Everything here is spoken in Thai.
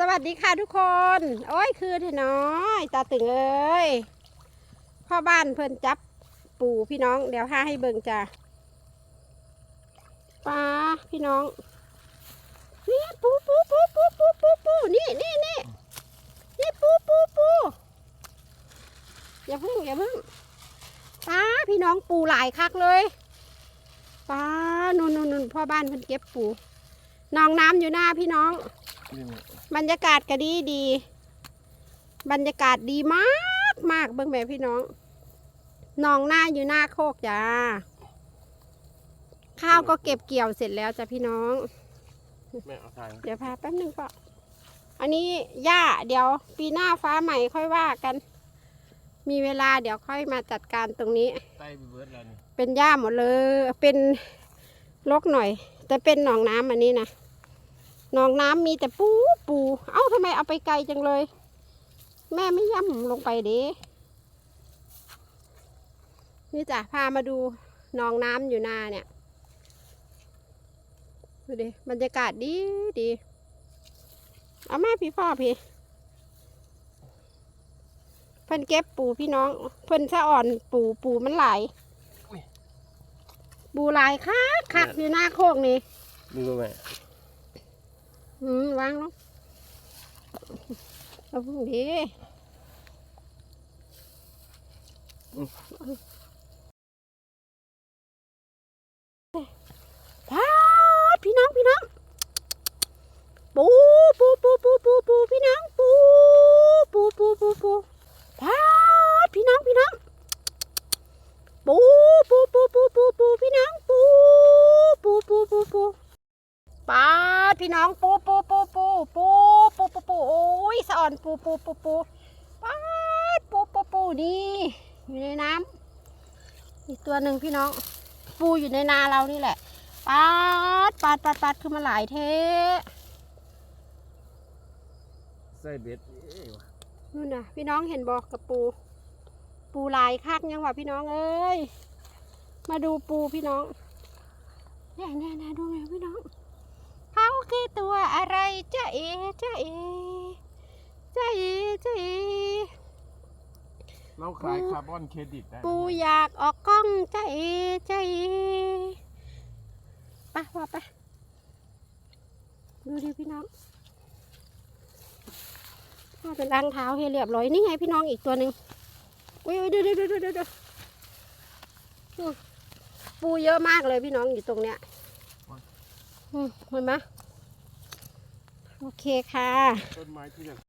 สวัสดีค่ะทุกคน โอ้ยคือเถอะน้อยตาตึงเอ้ยพ่อบ้านเพิ่นจับปู่พี่น้อง เดี๋ยวพาให้เบิ่งจ้ะปลาพี่น้องนี่ปูปูปูปูปูปูปูนี่นี่นี่นี่ปูปูปูอย่าพิ่งอย่าพิ่งปลาพี่น้องปูหลายคักเลยปลานุ่นนุ่นนุ่นพ่อบ้านเพิ่นเก็บปูนองน้ำอยู่หน้าพี่น้อง บรรยากาศก็ดีดี บรรยากาศดีมากมากเบิ่งแม่พี่น้องหนองหน้าอยู่หน้าโคกจ้า ข้าวก็เก็บเกี่ยวเสร็จแล้วจ้ะพี่น้อง แม่เอาทางเดี๋ยวพาแป๊บหนึงก็อันนี้หญ้าเดี๋ยวปีหน้าฟ้าใหม่ค่อยว่ากัน มีเวลาเดี๋ยวค่อยมาจัดการตรงนี้ ใต้เบิร์ดแล้วนี่เป็นหญ้าหมดเลย เป็นรกหน่อย แต่เป็นหนองน้ำอันนี้นะ หนองน้ำมีแต่ปูปู เอ้าทำไมเอาไปไกลจังเลย แม่ไม่ย่ำลงไปเด้นี่จ้ะพามาดูหนองน้ำอยู่นาเนี่ยดูดิบรรยากาศดีดีเอามาพี่พ่อพี่เพิ่นเก็บปูพี่น้อง เพิ่นสะอ่อนปูปูมันหลายปูหลายคักคักอยู่หน้าโคกนี่ดูแม่ อืมวางลงเอาพึ่งดีพาดพี่น้องพี่น้อง ปูปูปูปูปูปูพี่น้องปูปูปูปูปูพาดพี่น้องพี่น้อง ปูปูปูปูปูปูพี่น้องปูปูปูปูปูปาด พี่น้องปูปูปูปูปูปูปูปูโอ้ยสะอ่อนปูปูปูปูปาดปูปูปูนี่อยู่ในน้ำอีกตัวหนึ่งพี่น้อง ปูอยู่ในนาเรานี่แหละปาดปาดปาดปาดคือมาหลายเทใส่เบ็ดเอ้ยวะนู่นน่ะ พี่น้องเห็นบอกกับปู ปูหลายคักยังวะพี่น้องเอ้ยมาดูปูพี่น้องแน่แน่แน่ดูไงพี่น้องเขาคือ ตัวอะไรจ้าเอจ้าเอจ้าเอจ้าเอเราขายคาร์บอนเครดิตได้ไหมปูอยากออกกล้องจ้าเอจ้าเอไปว่าไปดูดิพี่น้องพ่อเป็นล้างเท้าให้เรียบร้อยนี่ไงพี่น้องอีกตัวหนึ่งอุ้ยอุ้ยดูดูดูดูดูดูดูปูเยอะมากเลยพี่น้องอยู่ตรงเนี้ยอืมเห็นไหม โอเคค่ะ ต้นไม้ที่แบบ